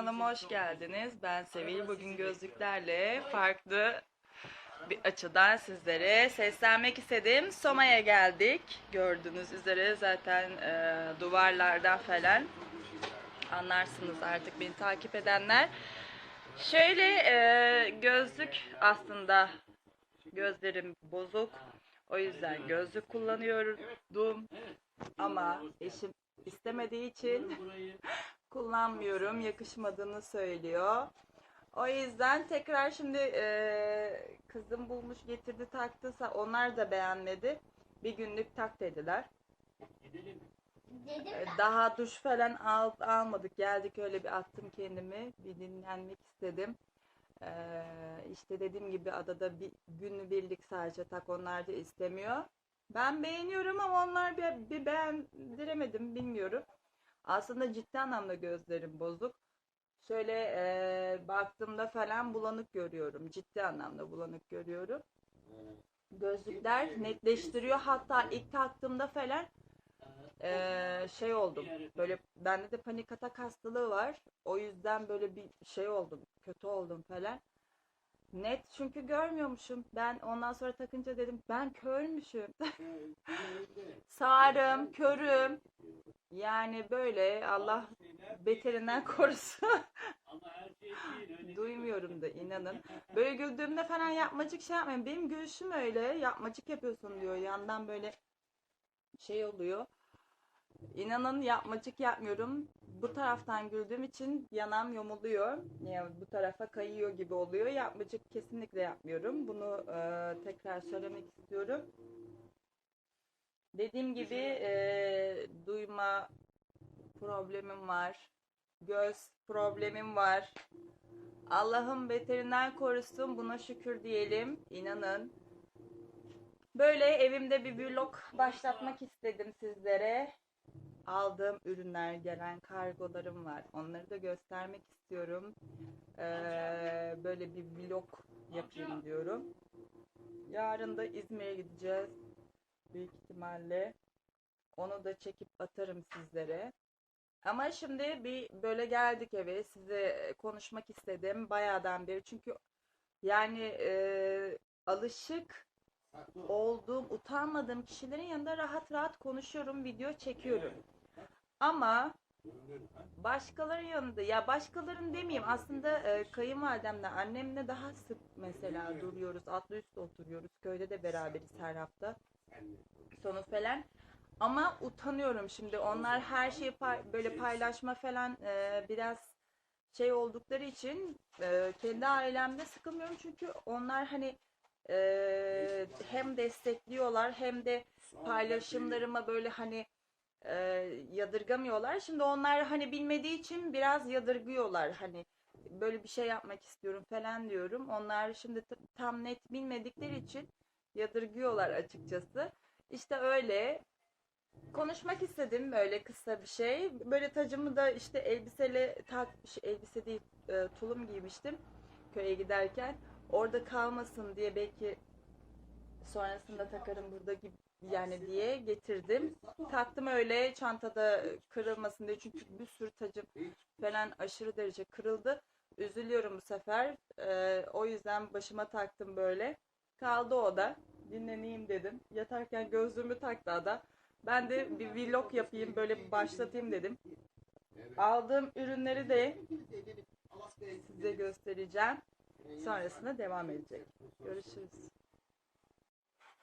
Kanalıma hoş geldiniz. Ben Sevil. Bugün gözlüklerle farklı bir açıdan sizlere seslenmek istedim. Soma'ya geldik. Gördüğünüz üzere zaten e, duvarlardan falan anlarsınız artık beni takip edenler. Şöyle e, gözlük aslında gözlerim bozuk. O yüzden gözlük kullanıyordum. Ama eşim istemediği için kullanmıyorum. Yakışmadığını söylüyor. O yüzden tekrar şimdi e, kızım bulmuş getirdi taktıysa onlar da beğenmedi. Bir günlük tak dediler. Dedim E, Daha duş falan al, almadık. Geldik öyle bir attım kendimi. Bir dinlenmek istedim. Ee, işte dediğim gibi adada bir günübirlik sadece tak onlar da istemiyor. Ben beğeniyorum ama onlar bir, bir beğendiremedim bilmiyorum. Aslında ciddi anlamda gözlerim bozuk. Şöyle e, baktığımda falan bulanık görüyorum. Ciddi anlamda bulanık görüyorum. Gözlükler netleştiriyor. Hatta ilk taktığımda falan e, şey oldum. Böyle bende de panik atak hastalığı var. O yüzden böyle bir şey oldum. Kötü oldum falan. Net çünkü görmüyormuşum. Ben ondan sonra takınca dedim ben körmüşüm. Sağırım, körüm. Yani böyle Allah beterinden korusun. Duymuyorum da inanın. Böyle güldüğümde falan yapmacık şey yapmayın. Benim gülüşüm öyle. Yapmacık yapıyorsun diyor. Yandan böyle şey oluyor. İnanın yapmacık yapmıyorum. Bu taraftan güldüğüm için yanam yamuluyor. Yani bu tarafa kayıyor gibi oluyor. Yapmacık kesinlikle yapmıyorum. Bunu e, tekrar söylemek istiyorum. Dediğim gibi e, duyma problemim var. Göz problemim var. Allah'ım beterinden korusun. Buna şükür diyelim. İnanın. Böyle evimde bir vlog başlatmak istedim sizlere. Aldığım ürünler, gelen kargolarım var. Onları da göstermek istiyorum. Ee, böyle bir vlog yapayım diyorum. Yarın da İzmir'e gideceğiz. Büyük ihtimalle. Onu da çekip atarım sizlere. Ama şimdi bir böyle geldik eve. Size konuşmak istedim bayağıdan beri. Çünkü yani e, alışık olduğum, utanmadığım kişilerin yanında rahat rahat konuşuyorum, video çekiyorum. Ama başkalarının yanında, ya başkalarının demeyeyim aslında e, kayınvalidemle, annemle daha sık mesela duruyoruz, atlı üstte oturuyoruz. Köyde de beraberiz her hafta. Sonu falan. Ama utanıyorum şimdi. Onlar her şeyi pay- böyle paylaşma falan e, biraz şey oldukları için e, kendi ailemde sıkılmıyorum çünkü onlar hani e, hem destekliyorlar hem de paylaşımlarıma böyle hani e, yadırgamıyorlar. Şimdi onlar hani bilmediği için biraz yadırgıyorlar hani böyle bir şey yapmak istiyorum falan diyorum. Onlar şimdi tam net bilmedikleri için yadırgıyorlar açıkçası. İşte öyle konuşmak istedim böyle kısa bir şey. Böyle tacımı da işte elbiseyle tak şey, elbise değil e, tulum giymiştim köye giderken. Orada kalmasın diye belki sonrasında takarım burada gibi yani diye getirdim. Taktım öyle çantada kırılmasın diye çünkü bir sürü tacım falan aşırı derece kırıldı. Üzülüyorum bu sefer. E, o yüzden başıma taktım böyle. Kaldı o da. Dinleneyim dedim. Yatarken gözlüğümü taktı ada. Ben de bir vlog yapayım böyle bir başlatayım dedim. Aldığım ürünleri de size göstereceğim. Sonrasında devam edecek. Görüşürüz.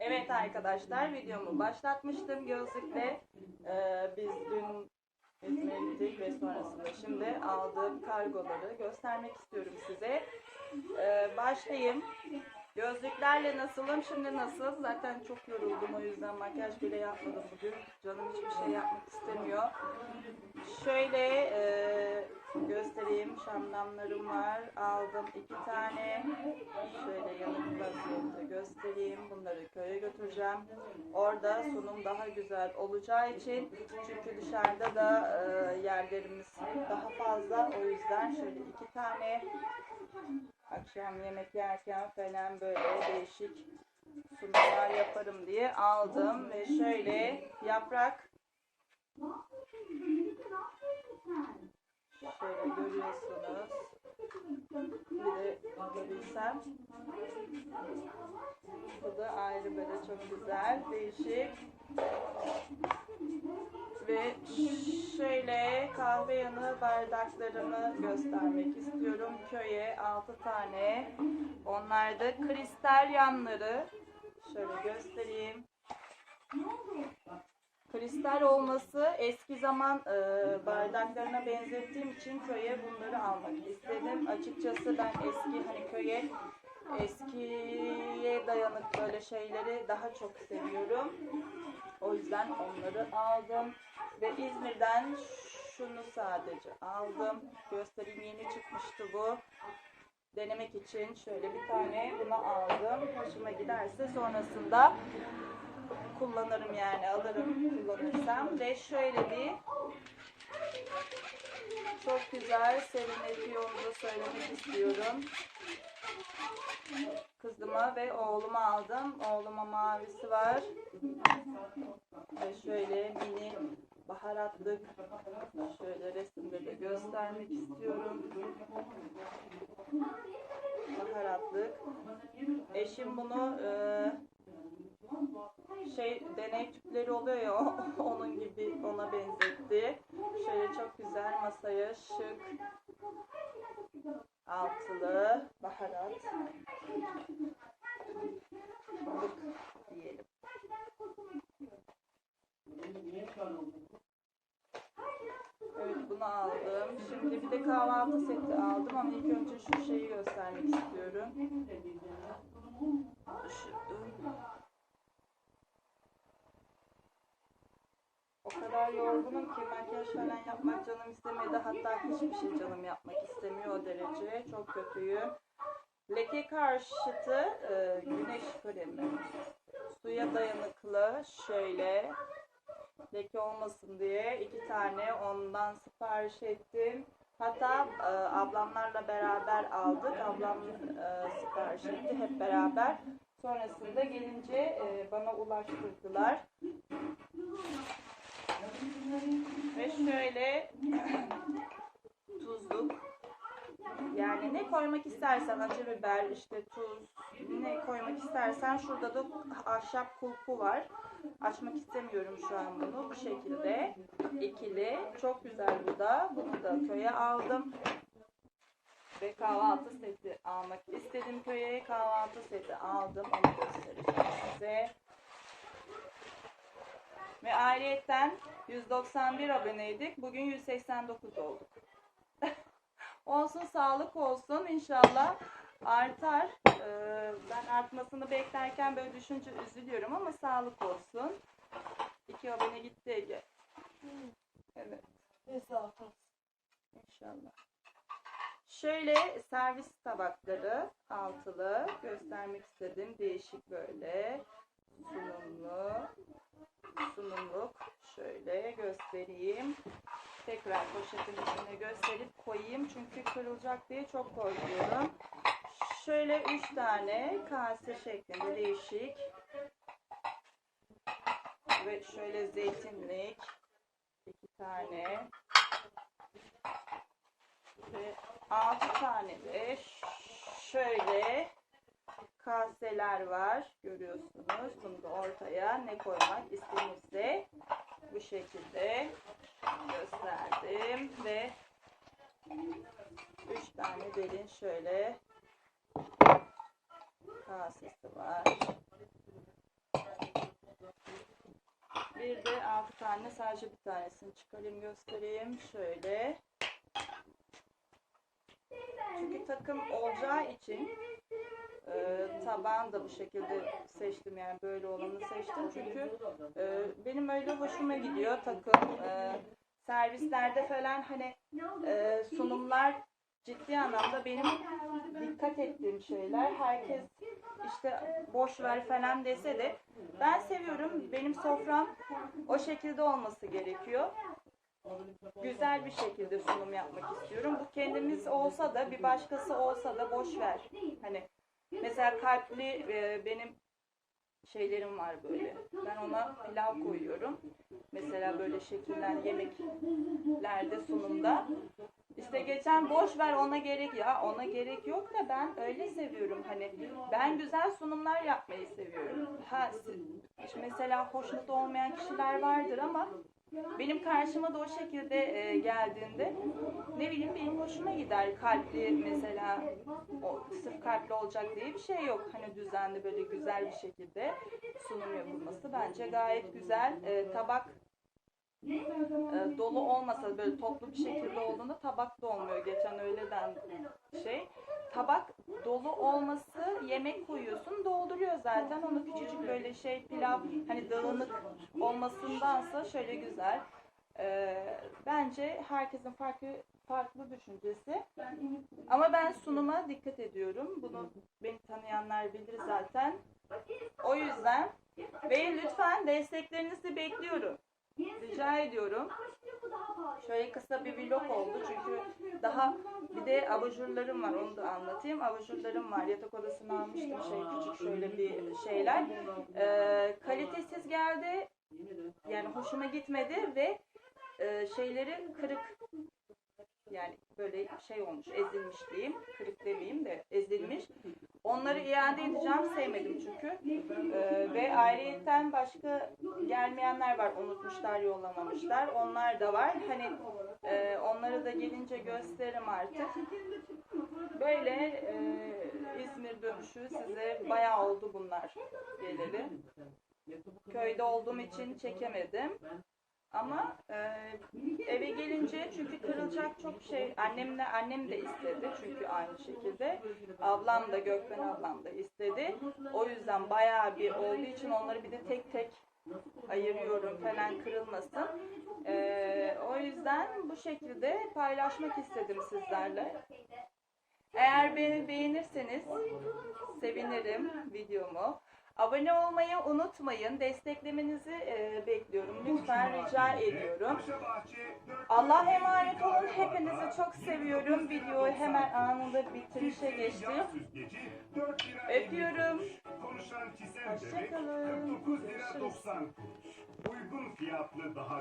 Evet arkadaşlar videomu başlatmıştım gözlükle. Ee, biz dün İzmir'e ve sonrasında şimdi aldığım kargoları göstermek istiyorum size. Ee, başlayayım. Gözlüklerle nasılım, şimdi nasıl? Zaten çok yoruldum o yüzden makyaj bile yapmadım bugün. Canım hiçbir şey yapmak istemiyor. Şöyle e, göstereyim. Şamdanlarım var. Aldım iki tane. Şöyle yanımda vaziyette göstereyim. Bunları köye götüreceğim. Orada sunum daha güzel olacağı için çünkü dışarıda da e, yerlerimiz daha fazla. O yüzden şöyle iki tane akşam yemek yerken falan böyle değişik sunumlar yaparım diye aldım ve şöyle yaprak Şöyle görüyorsunuz. Bir de bakabilsem. Bu da ayrı böyle çok güzel, değişik. Ve şöyle kahve yanı bardaklarımı göstermek istiyorum. Köye 6 tane. Onlar da kristal yanları. Şöyle göstereyim. Kristal olması eski zaman e, bardaklarına benzettiğim için köye bunları almak istedim. Açıkçası ben eski hani köye eskiye dayanık böyle şeyleri daha çok seviyorum. O yüzden onları aldım. Ve İzmir'den şunu sadece aldım. Göstereyim yeni çıkmıştı bu. Denemek için şöyle bir tane bunu aldım. Hoşuma giderse sonrasında kullanırım yani alırım kullanırsam. Ve şöyle bir çok güzel serinletiyorumuzu söylemek istiyorum. Kızıma ve oğluma aldım. Oğluma mavisi var. Ve şöyle mini baharatlık şöyle resimde de göstermek istiyorum. Baharatlık. Eşim bunu e, şey deney tüpleri oluyor onun gibi ona benzetti. Şöyle çok güzel masaya şık altılı baharat balık diyelim. Evet bunu aldım. Şimdi bir de kahvaltı seti aldım ama ilk önce şu şeyi göstermek istiyorum. Şu, O kadar yorgunum ki makyaj falan yapmak canım istemedi. Hatta hiçbir şey canım yapmak istemiyor o derece. Çok kötüyüm. Leke karşıtı e, güneş kremi. Suya dayanıklı şöyle leke olmasın diye iki tane ondan sipariş ettim. Hatta e, ablamlarla beraber aldık. Ablam e, sipariş etti hep beraber. Sonrasında gelince e, bana ulaştırdılar. Ve şöyle tuzluk. Yani ne koymak istersen acı biber, işte tuz, ne koymak istersen şurada da ahşap kulpu var. Açmak istemiyorum şu an bunu. Bu şekilde ikili. Çok güzel bu da. Bunu da köye aldım. Ve kahvaltı seti almak istedim köye. Kahvaltı seti aldım. Onu göstereceğim size. Ve ayrıyetten 191 aboneydik. Bugün 189 olduk. olsun sağlık olsun inşallah artar. Ee, ben artmasını beklerken böyle düşünce üzülüyorum ama sağlık olsun. İki abone gitti Ege. Evet. İnşallah. Şöyle servis tabakları altılı göstermek istedim. Değişik böyle sunumlu. Sunumluk. Şöyle göstereyim. Tekrar poşetin içine gösterip koyayım. Çünkü kırılacak diye çok korkuyorum. Şöyle üç tane kase şeklinde değişik. Ve şöyle zeytinlik. İki tane. Ve altı tane de şöyle kaseler var. Görüyorsunuz. Bunu da ortaya ne koymak istenirse bu şekilde gösterdim ve üç tane derin şöyle kasesi var. Bir de altı tane sadece bir tanesini çıkarayım göstereyim. Şöyle. Çünkü takım olacağı için e, tabağını da bu şekilde seçtim yani böyle olanı seçtim çünkü e, benim öyle hoşuma gidiyor takım e, servislerde falan hani e, sunumlar ciddi anlamda benim dikkat ettiğim şeyler herkes işte boş ver falan dese de ben seviyorum benim sofram o şekilde olması gerekiyor güzel bir şekilde sunum yapmak istiyorum. Bu kendimiz olsa da bir başkası olsa da boş ver. Hani mesela kalpli e, benim şeylerim var böyle. Ben ona pilav koyuyorum. Mesela böyle şekiller yemeklerde sunumda. İşte geçen boş ver ona gerek ya ona gerek yok da ben öyle seviyorum hani ben güzel sunumlar yapmayı seviyorum. Ha mesela hoşnut olmayan kişiler vardır ama benim karşıma da o şekilde e, geldiğinde ne bileyim benim hoşuma gider kalpli mesela o sırf kalpli olacak diye bir şey yok. Hani düzenli böyle güzel bir şekilde sunum yapılması bence gayet güzel. E, tabak e, dolu olmasa böyle toplu bir şekilde olduğunda tabak da olmuyor. Geçen öğleden şey. Tabak dolu olması yemek koyuyorsun dolduruyor zaten. Onu küçücük böyle şey pilav hani dağınık olmasındansa şöyle güzel. E, bence herkesin farklı farklı düşüncesi. Ama ben sunuma dikkat ediyorum. Bunu beni tanıyanlar bilir zaten. O yüzden ve lütfen desteklerinizi bekliyorum. Rica ediyorum. Şöyle kısa bir vlog oldu çünkü daha bir de abajurlarım var onu da anlatayım. Abajurlarım var. Yatak odasına almıştım şey küçük şöyle bir şeyler. Ee, kalitesiz geldi. Yani hoşuma gitmedi ve e, şeyleri kırık yani böyle şey olmuş ezilmiş diyeyim. Kırık demeyeyim de ezilmiş. Onları iade edeceğim sevmedim çünkü. Ee, ve ayrıyetten başka gelmeyenler var. Unutmuşlar, yollamamışlar. Onlar da var. Hani e, onları da gelince gösteririm artık. Böyle e, İzmir dönüşü size bayağı oldu bunlar geleli. Köyde olduğum için çekemedim. Ama e, eve gelince çünkü kırılacak çok şey annemle annem de istedi çünkü aynı şekilde ablam da Gökmen ablam da istedi. O yüzden bayağı bir olduğu için onları bir de tek tek ayırıyorum falan kırılmasın. E, o yüzden bu şekilde paylaşmak istedim sizlerle. Eğer beni beğenirseniz sevinirim videomu. Abone olmayı unutmayın. Desteklemenizi e, bekliyorum. Lütfen rica ediyorum. Allah'a emanet olun. Hepinizi çok seviyorum. Videoyu hemen anında bitirişe geçtim. Öpüyorum. Konuşan kisel Hoşça bebek kalın. 49 lira Görüşürüz. 90 kuruş. Uygun fiyatlı daha